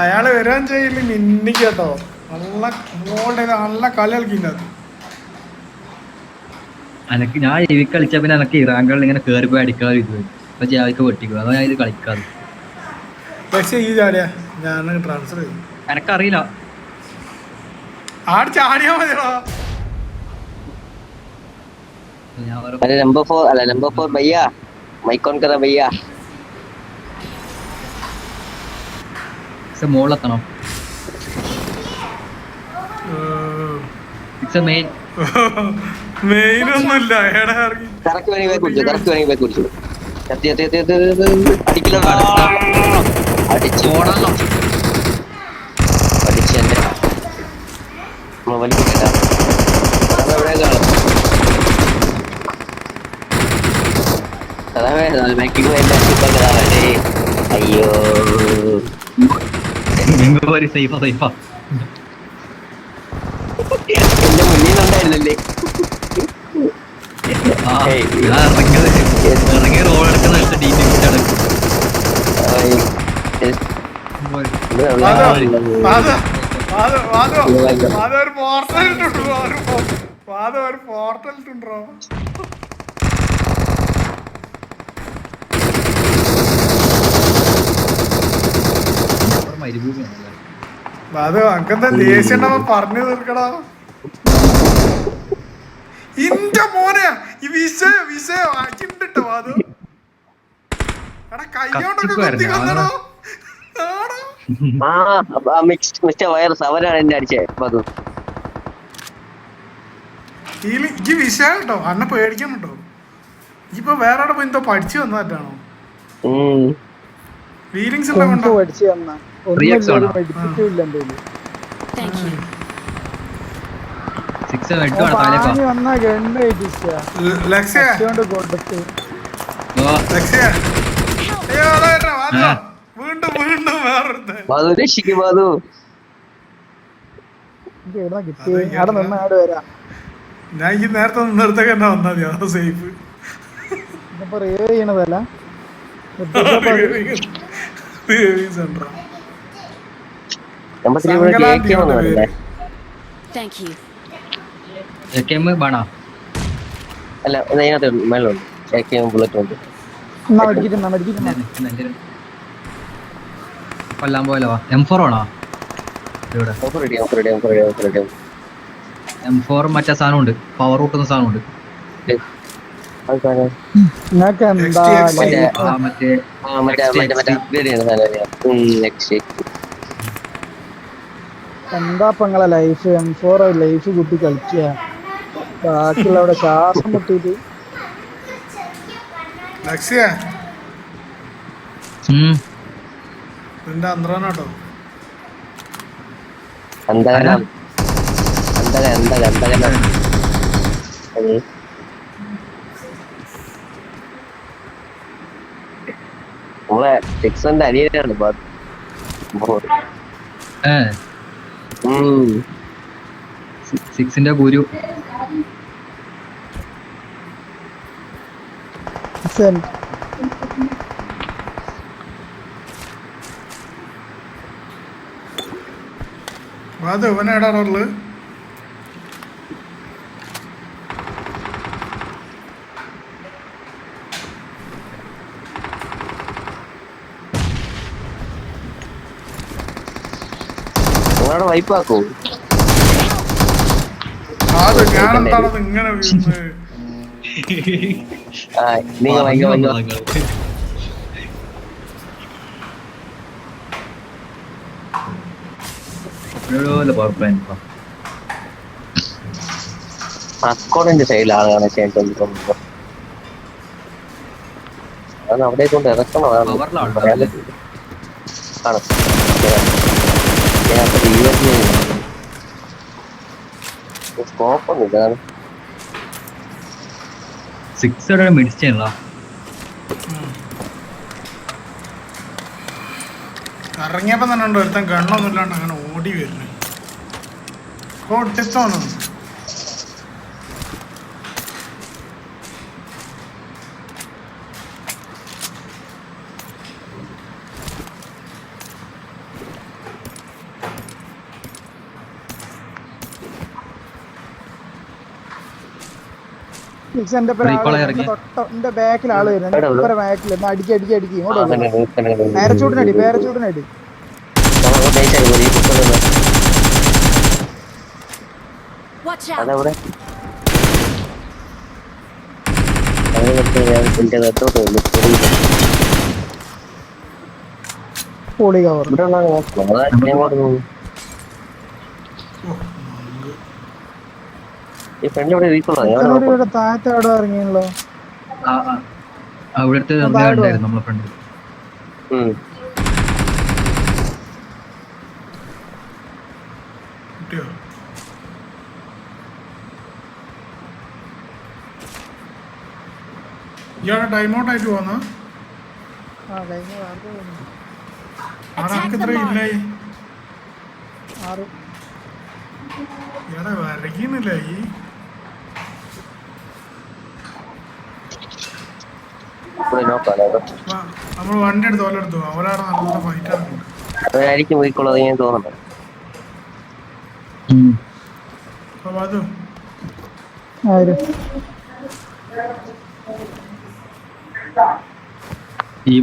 അയാള് വരാൻ ചെയ്യില്ല മിന്നിക്കട്ടോ നല്ല മോളുടെ നല്ല കളി കളിക്കുന്നത് എനക്ക് ഞാൻ ഇവി കളിച്ച പിന്നെ എനക്ക് ഇറാങ്കളിൽ ഇങ്ങനെ കേറി പോയി അടിക്കാതെ ഇത് വരും. അപ്പൊ ജാവിക്ക് പൊട്ടിക്കും അതാ ഞാൻ ഇത് കളിക്കാതെ ലക്ഷ്യ ഈ ചാടിയാ ഞാൻ ട്രാൻസ്ഫർ ചെയ്തു എനക്കറിയില്ല ആട് ചാടിയാ മതിയോ ഞാൻ വേറെ अरे नंबर फोर अरे नंबर फोर भैया माइक ऑन करा भैया സിക്സ് മുകളിലെത്തണം സിക്സ് മെയിൻ മെയിൻ ഒന്നുമില്ല. എടാ ഇറങ്ങി. കറക്റ്റ് വേണമെങ്കിൽ കുടിച്ചു കറക്റ്റ് വേണമെങ്കിൽ കുടിച്ചു. അടിക്കില്ല അടിച്ചു. ഓടാനോ അടിച്ചു എന്റെ. മൊബൈൽ എവിടെ കാണും അതാ ബാക്കിൽ പോയി അയ്യോ. നിങ്ങൾ ഒരു സേഫാ സേഫാ. എന്റെ മുന്നിൽ നിന്നുണ്ടായിരുന്നല്ലേ ആ ഏയ്. ഞാൻ ഇറങ്ങിയത്. ഇറങ്ങി റോൾ എടുക്കുന്ന വെച്ച ഡി ടി പിടിച്ചാണ് വാദോ വാദോ വാദോ വാദോ വാദോ ഒരു പോർട്ടൽ ഒരു പോർട്ടൽ ഇട്ടുണ്ടോ ദേഷ്യം പറഞ്ഞു തീർക്കടാ. ഇന്റെ മോനെ ഈ വിഷയ വിഷയം ആക്കിണ്ടിട്ടോ വാദോ എടാ കൈയോണ്ടൊക്കെ കുത്തി കത്തിക്കുവായിരുന്നു. കൊന്നടോ ആടാ ആ മിക്സ്ഡ് മിസ്റ്റർ വൈറസ് അവരാണ് എന്നെ അടിച്ചേ. മധു ഈ ഈ വിഷയം കേട്ടോ അന്നെ പേടിക്കണം കേട്ടോ ഇപ്പൊ വേറെ പോയി എന്തോ പഠിച്ചു വന്നതായിട്ടാണോ. ഫീലിങ്സ് ഉണ്ടോ പഠിച്ചു വന്ന വീണ്ടും വീണ്ടും രക്ഷിക്കും ഞാൻ ഈ നേരത്തെ നിർത്തക തന്നെ വന്നാൽ മതി അതോ സേഫ് ഇതിപ്പോ റേവ് ചെയ്യണതല്ല സെന്റർ നമ്പർ ത്രീ ഇവിടെ കേൾക്കാമെന്ന് പറഞ്ഞേ Thank you. എം വേണോ? അല്ല ഇത് അതിനകത്ത് മേലുണ്ട് കേൾക്കാൻ ബുള്ളറ്റ് ഉണ്ട്. എന്നാ മേടിക്കിട്ടുന്ന മേടിക്കിട്ടുന്ന കൊല്ലാൻ പോയല്ലോ. എം ഫോർ ആണോ ഇവിടെ. എം ഫോർ മറ്റേ സാധനമുണ്ട്. പവർ കൂട്ടുന്ന സാധനം. ഉണ്ട് മറ്റേ മറ്റേ മറ്റേ അപ്ഗ്രേഡ് ചെയ്യുന്ന സാധനം ഉം നെക്സ്റ്റ് എന്താ ഇപ്പൊ നിങ്ങളെ ലൈഫ് എം ഫോർ ലൈഫ് കുട്ടി? കളിക്കുക ബാക്കിയുള്ള അവിടെ ശ്വാസം മുട്ടിട്ട്. നിന്റെ അന്ത്രാനാട്ടോ. നമ്മളെ അനിയനാണ് സിക്സിന്റെ ഗുരു. അത് ഇവനെടാ വൈപ്പാക്കൂ? അത് ഞാൻ എന്താണത് ഇങ്ങനെ വീഴുന്നത്? ആ നീങ്ങ വൈക വൈക പവർ പ്ലാൻ അക്കോടിന്റെ സൈഡിലാണ് അവിടെ കൊണ്ട് ഇറക്കണം. ആണ് ഞാൻ സ്കോപ്പ് ഒന്നുമില്ല അതാണ് സിക്സ് മെഡിസിൻ ഇറങ്ങിയപ്പോ തന്നെ ഉണ്ട് ഒരുത്തൻ ഗണ്ണൊന്നും ഇല്ലാണ്ട് അങ്ങനെ ഓടി വരുന്നു. ഫിക്സ് എന്റെ തൊട്ടന്റെ ബാക്കിൽ ആൾ വരുന്നുണ്ട് ബാക്കിൽ അടിക്കി അടിക്കി അടിക്കി. ഇങ്ങോട്ട് ആ, വരൂ. തന്നെ, തന്നെ, തന്നെ. പേരച്ചൂടിനടി പേരച്ചൂടിനടി നമുക്ക് nice ആയി പോയി. ഈ കുത്തനെ. Watch out! അതവിടെ അങ്ങനെ നിർത്തി ഞാൻ എന്റെ അകത്തോട്ട് വന്നു. പൊളി കവർ ഇവിടെ ഉള്ള നോക്കണം. അതാ ഞാൻ ഇങ്ങോട്ട് പോകുന്നു. ഈ ഫ്രണ്ട് ഇവിടെ ഞാൻ ഇവിടെ താഴത്തെ അവിടെ ഇറങ്ങിയല്ലോ. അവിടുത്തെ ഉണ്ടായിരുന്നു നമ്മളെ ഫ്രണ്ട് ഇയാളെ ടൈം ഔട്ട് ആയിട്ട് പോന്ന? ആ കഴിഞ്ഞ. വാർത്ത കഴിഞ്ഞു. ആടെ നമുക്ക് ഇത്ര ഇല്ലായി. ആറ്. ഇയാളെ വരയ്ക്കുന്നില്ല ഈ ഇവിടെ നോക്കാം അതാ. നമ്മൾ വണ്ടി എടുത്ത് അവരാണ് നല്ല ഫൈറ്റ്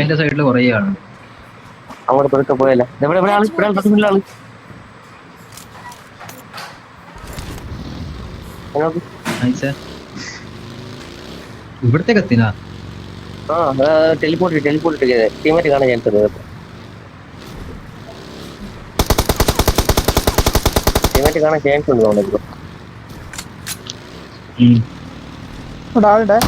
ഞാൻ സൈഡിൽ കുറേ ആണ് അങ്ങോട്ട് പെടുക്ക പോയല്ലേ? ഇവിടെ ഇവിടെ ആൾ ഇവിടെ ആ ടെലിപ്പോർട്ട് ടെലിപ്പോർട്ട് ടീമേറ്റ് കാണാൻ ചാൻസ് ഉണ്ട്. ടീമേറ്റ് കാണാൻ ചാൻസ് ഉണ്ട് തോന്നുന്നു ഉം. ഇവിടെ ആളുടെ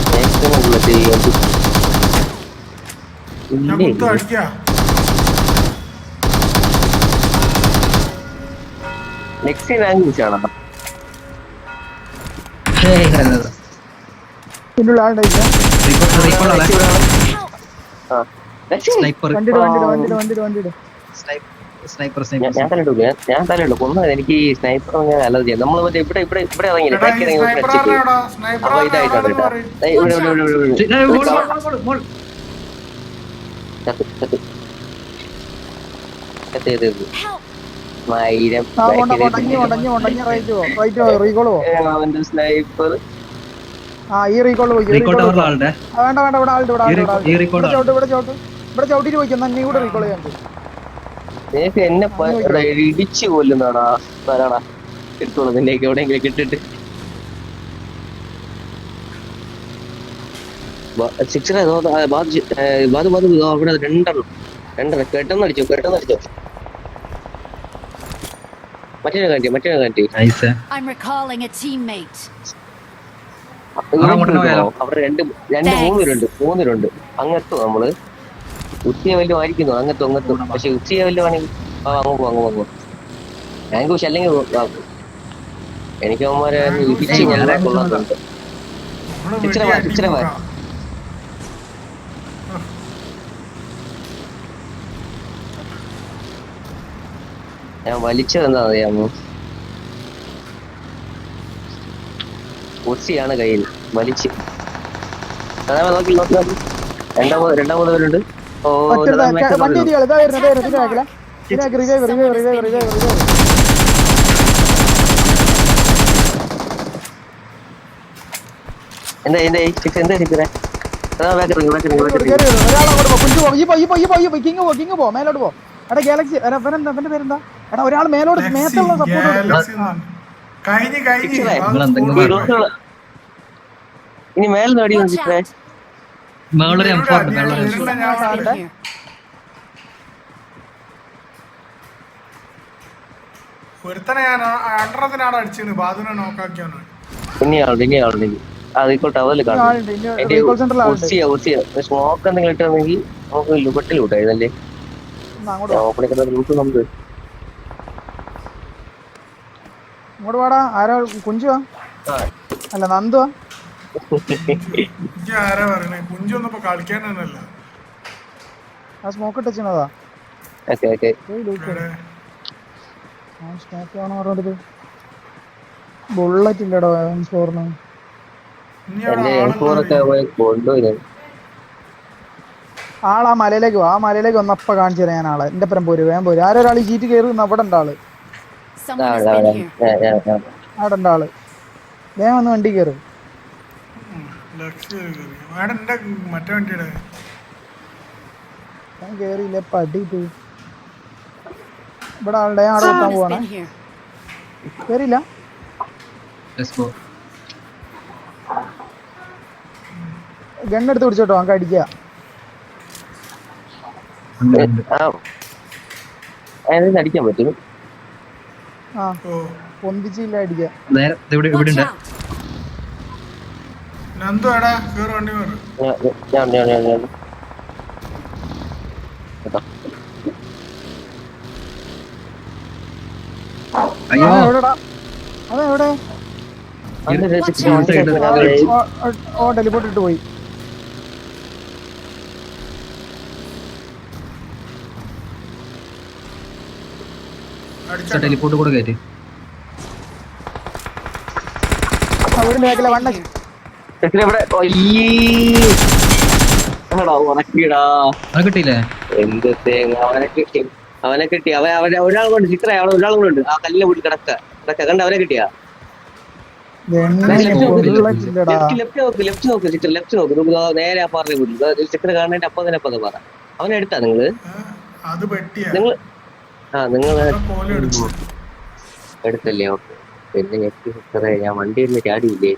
പിന്നെ ഉള്ള ആളുടെ ഞാൻ സ്നൈപ്പർ ഞാൻ ഞാൻ ഞാൻ തല്ലിട്ടു കൊന്നത് എനിക്ക് ഈ സ്നൈപ്പർ ഞാൻ അലർജി നമ്മൾ മറ്റേ ഇവിടെ ഇവിടെ ഇവിടെ ഇറങ്ങിയില്ല ബാക്കി ഈ ഇറങ്ങി ഒന്ന് സ്നൈപ്പർ അടിച്ചിട്ട് ആരാടാ സ്നൈപ്പർ അപ്പൊ ഇതായിട്ടാണ് കേട്ടോ പറയും ദേ ഇവിടെ ഇവിടെ ഇവിടെ ഇവിടെ ഇവിടെ ഏയ്, മോൾ, മോൾ, മോൾ, മോൾ, മോൾ. ചത്ത് ചത്ത് ചത്ത് ചത്ത് ചത്ത് Help! മൈരം സ്നൈപ്പർ ആ ഈ റീകോൾ ആളുടെ? വേണ്ട വേണ്ട ഇവിടെ ആളുണ്ട് ഇവിടെ ചവിട്ട് ഇവിടെ ചവിട്ട്. ഇവിടെ ചവിട്ടിട്ട് പോയിക്കും നന്നി കൂടെ റീകോൾ ചെയ്യാൻ എന്നെ ഇടിച്ച് കൊല്ലുന്നാടാ തരാടാ എടുത്തോളൂ നിന്നേക്ക് എവിടെയെങ്കിലും കിട്ടിട്ട് സിക്സറെ ബാധു ബാധു അവിടെ രണ്ടെണ്ണം. രണ്ടെണ്ണം. പെട്ടെന്ന് അടിച്ചോ പെട്ടെന്ന് അടിച്ചോ. മറ്റേ കാണ്ടി മറ്റേ കാണ്ടി അവിടെ രണ്ട് രണ്ട്. മൂന്ന് പേരുണ്ട് മൂന്ന് പേരുണ്ട് അങ്ങെത്തും നമ്മൾ. ഉച്ചയെ വല്ലതും ആയിരിക്കുന്നു അങ്ങത്തും അങ്ങത്തും. പക്ഷെ ഉച്ചയെ വല്ലതും ആണെങ്കിൽ ആ അങ്ങ് പോകും അങ്ങ് പോകും ഞങ്ങൾക്ക് പക്ഷെ അല്ലെങ്കിൽ എനിക്ക് അവന്മാരെ ഇടിച്ച് ഞാൻ കൊള്ളാത്തുണ്ട് നമ്മൾ ഇച്ചിരി വാ, ഇച്ചിരി വാ. ഞാൻ വലിച്ചത് എന്താ അറിയാമോ? ഉച്ചിയാണ് കയ്യിൽ. വലിച്ച്. അതാ നോക്കി നോക്കി രണ്ടാമത് രണ്ടാമത് പേരുണ്ട്. ഓ എന്താ എന്താ സിക്സ് മേലോട്ട് പോ. എടാ ഗാലക്സി പേരെന്താ? എടാ ഒരാൾ മേലോട്ട് മേത്തുള്ള സപ്പോർട്ട്. കഴിഞ്ഞ് കഴിഞ്ഞ്. ഇനി മേലെ നേടി! മേളൊരു ഞാൻ has been അവിടെ. here. ഒരുത്തനെ ഞാൻ അണ്ടറത്തിനാണ് അടിച്ചത് ബാധുനെ നോക്കാക്കിയാണ് കാണും സ്മോക്ക് എന്തെങ്കിലും ഇട്ടാണെങ്കിൽ നമുക്ക് ലുബട്ടിൽ വിട്ടായിരുന്നല്ലേ ഓപ്പണിക്കുന്ന ലൂട്ട് നമുക്ക് ഇങ്ങോട്ട് വാടാ. ആരാ? കുഞ്ചുവാ? അല്ല നന്ദുവാ? ആരാ പറയണേ? ആ smoke touch okay okay. Okay look ഇവിടെ ആ സ്മോക്ക് ആണോ പറഞ്ഞത് ബുള്ളറ്റ് ഇല്ലടോ എം ആളാ മലയിലേക്ക് വാ. ആ മലയിലേക്ക് വന്നപ്പ കാണിച്ചു തരാം ഞാൻ ആളെ. എന്റെ പരം പോര് വേഗം പോര്. ആരൊരാൾ ഈ ചീറ്റ് കയറി അവിടെ ഉണ്ട് ആൾ. അവിടെ ഉണ്ട് ആൾ. വേഗം വന്ന് വണ്ടി കയറും. മറ്റേ വണ്ടിയുടെ? ഞാൻ കേറിയില്ല ഇവിടെ ആളുടെ ഞാൻ പോവാണേ. ഗണ്ണെടുത്ത് പിടിച്ചോട്ടോ നമുക്ക് അടിക്കുക അടിക്കാൻ പറ്റും. പൊന്തിച്ചില്ല നേരെ ദേ ഇവിടെ ഇവിടെ ഉണ്ട്. നന്ദു എടാ കേറ് വണ്ടി കയറ് ഞാൻ ഞാൻ ഞാൻ ഞാൻ അയ്യോ. എവിടെടാ? ഓ, ഓ ഇട്ട് പോയി. അടിച്ചാ ടെലിപ്പോർട്ട് കൂടെ കയറ്റി വണ്ണ കിട്ടിയില്ലേ? എന്ത് തേങ്ങ അവനെ കിട്ടി. അവനെ കിട്ടി. അവൻ അവനെ ഒരാൾ കൊണ്ട് ചിത്ര അവിടെ ഒരാൾ കൊണ്ട് ഉണ്ട്. ആ കല്ലിനെ വീട്ടിൽ കിടക്ക. കിടക്ക. കണ്ട അവനെ കിട്ടിയാ? ലെഫ്റ്റ് ലെഫ്റ്റ് നോക്ക് ലെഫ്റ്റ് നോക്ക് ചിത്ര ലെഫ്റ്റ് നോക്ക്. നേരെ ആ പറഞ്ഞ കൂടി ചിത്ര കാണേണ്ട അപ്പം തന്നെ അപ്പം പറ. അവനെ എടുത്താ നിങ്ങൾ? നിങ്ങൾ ആ നിങ്ങൾ എടുത്തല്ലേ? ഓക്കെ. പിന്നെ ഞെട്ടി സിസ്റ്ററെ ഞാൻ വണ്ടി ഒന്ന് ചാടിയില്ലേ.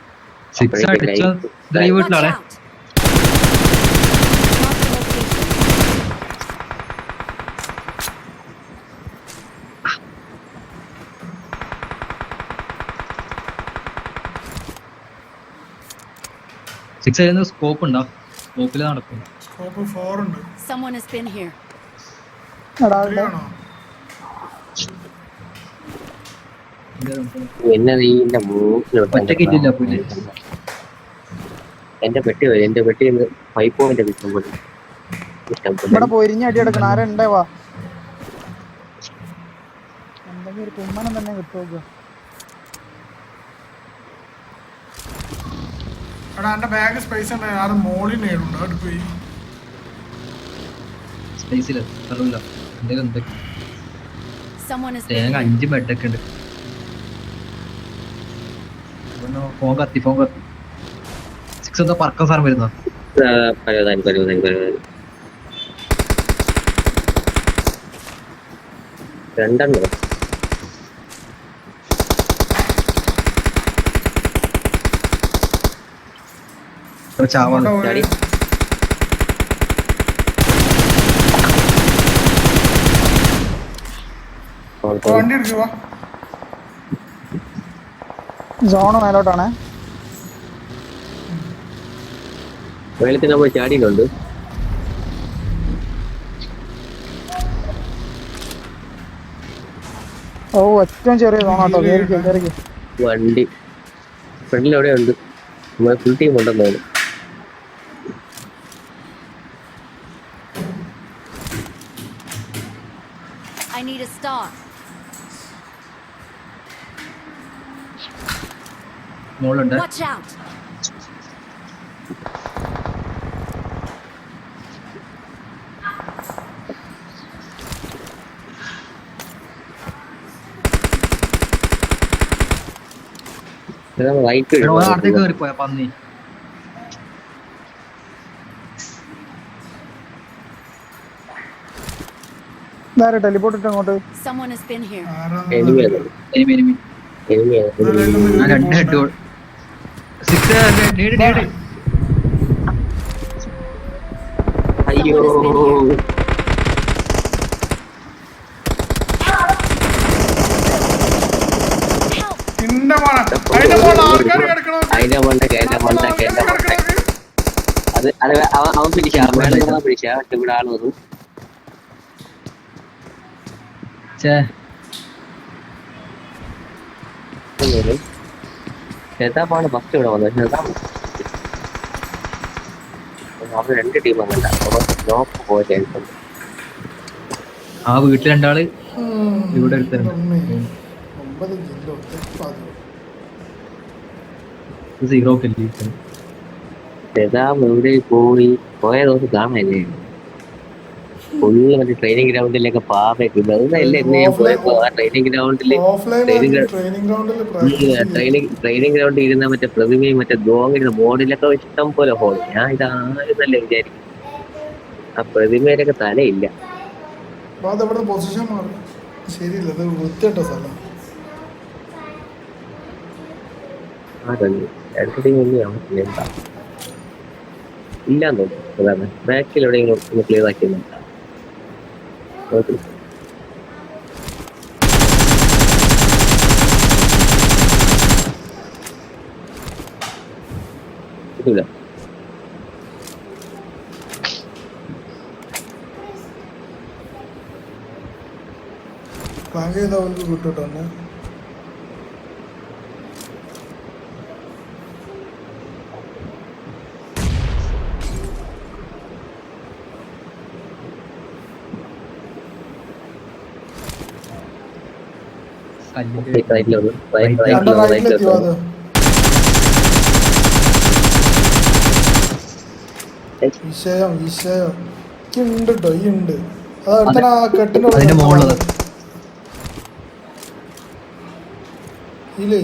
സിക്സ് ആയിരുന്നു സ്കോപ്പ് ഉണ്ടോ? സ്കോപ്പിൽ നടക്കും സ്കോപ്പ് ഫോർ ഉണ്ട് Someone has been here. എടാ ത്രീ ആണോ എന്നെ നീ എന്റെ മൂക്കിലോട്ട് ഒറ്റയ്ക്ക് പുല്ല്. എന്റെ പെട്ടി വരും എന്റെ പെട്ടിയിൽ നിന്ന് ഫൈവ് പോയിന്റ് കിട്ടും പോലെ. ഇവിടെ പൊരിഞ്ഞ അടി എടുക്കണം. ആരുണ്ടേ വാ. എന്തെങ്കിലും ഒരു കുമ്മനം തന്നെ കിട്ടുമോ എടാ എന്റെ ബാഗ് സ്പേസ് ഉണ്ട്. അത് മോളിൽ നേടുണ്ട് അവിടെ പോയി. സ്പേസില്ല എന്തെങ്കിലും. അഞ്ച് ബെഡൊക്കെ ഉണ്ട്. ഫോൺ കത്തി ഫോൺ കത്തി. സിക്സ് എന്താ പറക്കാൻ സാധനം വരുന്ന? രണ്ടെണ്ണം. ചാവാണ്. വണ്ടി എടുക്കുക സോണ് മേലോട്ടാണ്. വെള്ളത്തിൽ നമ്മൾ ചാടിയിട്ടുണ്ട്. ഓ ഏറ്റവും ചെറിയ സോണാട്ടോ വണ്ടി. ഫ്രണ്ടിൽ എവിടെ ഉണ്ട്. നമ്മൾ ഫുൾ ടീം ഉണ്ടെന്ന് മോളുണ്ട്. ഇങ്ങോട്ട് അടുത്തേക്ക് കയറിപ്പോയ പന്നി? ടെലിപോർട്ട് ഇട്ട് അങ്ങോട്ട്? എനിമി എനിമി എനിമിയാണ് ആ രണ്ട് ഹെഡ് അയ്യോ. Help. നിന്റെ മോളെ അതിന്റെ മോളെ ആൾക്കാർ കിടക്കണോ? അതിന്റെ മണ്ടക്ക് അതിന്റെ മണ്ടക്ക് എന്റെ മണ്ടക്ക് അത് അത് അവൻ അവൻ പിടിച്ച മേളം പിടിച്ച. ഇവിടെ ആൾ വന്നു. ചേ ഷെതാബാണ് ഫസ്റ്റ് ഇവിടെ വന്നത്. ഷെതാബ് അവിടെ രണ്ട് ടീം അങ്ങണ്ട നോക്ക് പോയ ചാൻസ് ഉണ്ട്. ആ വീട്ടിൽ രണ്ടാൾ ഇവിടെ സീറോ ഷെതാബ് എവിടെ പോയി. പോയ ദിവസം കാണാനേ ഫുള്ള് മറ്റേ ട്രെയിനിങ് ഗ്രൗണ്ടിലൊക്കെ പാവയൊക്കെ ഉണ്ട് അതൊന്നല്ല ഇന്ന് ഞാൻ പോയപ്പോ ആ ട്രെയിനിങ് ഗ്രൗണ്ടിൽ ട്രെയിനിങ് ട്രെയിനിങ് ഗ്രൗണ്ടിൽ ഇരുന്ന മറ്റേ പ്രതിമയും മറ്റേ ഗോങ്ങിരുന്ന ബോർഡിലൊക്കെ ഇഷ്ടം പോലെ ഹോൾ ഞാൻ ഇത് ആരെന്നല്ല വിചാരിക്കും ആ പ്രതിമയിലൊക്കെ തലയില്ല. ശരിയില്ല അത് സ്ഥലം. ഇല്ലാന്ന് തോന്നുന്നു. ബാക്കിൽ എവിടെയെങ്കിലും ക്ലിയർ ആക്കിയെന്നുണ്ടാ ഇല്ല. പ്ലാൻ ചെയ്ത അവർക്ക് കിട്ടുട്ടോ വിഷയം ഈ ഉണ്ട് കേട്ടോ ഈ ഉണ്ട് അത് അടുത്തന്നെ ആ മുകളിലത്. ഇല്ലേ?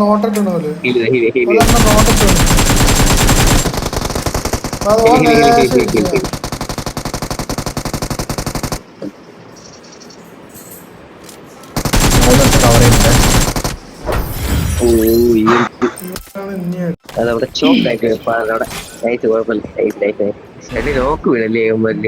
നോട്ടിട്ടുണ്ടോ നോട്ടിട്ടുണ്ട്. അത് ഓൻ ലേശം ഇരിക്കുക. കവർ ചെയ്യുന്നുണ്ട് ഓ ഈ ഇവനാണ് ഇനിയായിട്ട് അതവിടെ ചോക്ക് ആയിട്ട് അവിടെ നൈറ്റ് കുഴപ്പമില്ല. ലൈറ്റ് ലൈറ്റ് എന്നെ നോക്ക് വീണല്ലേ ഇവന്മാരിൽ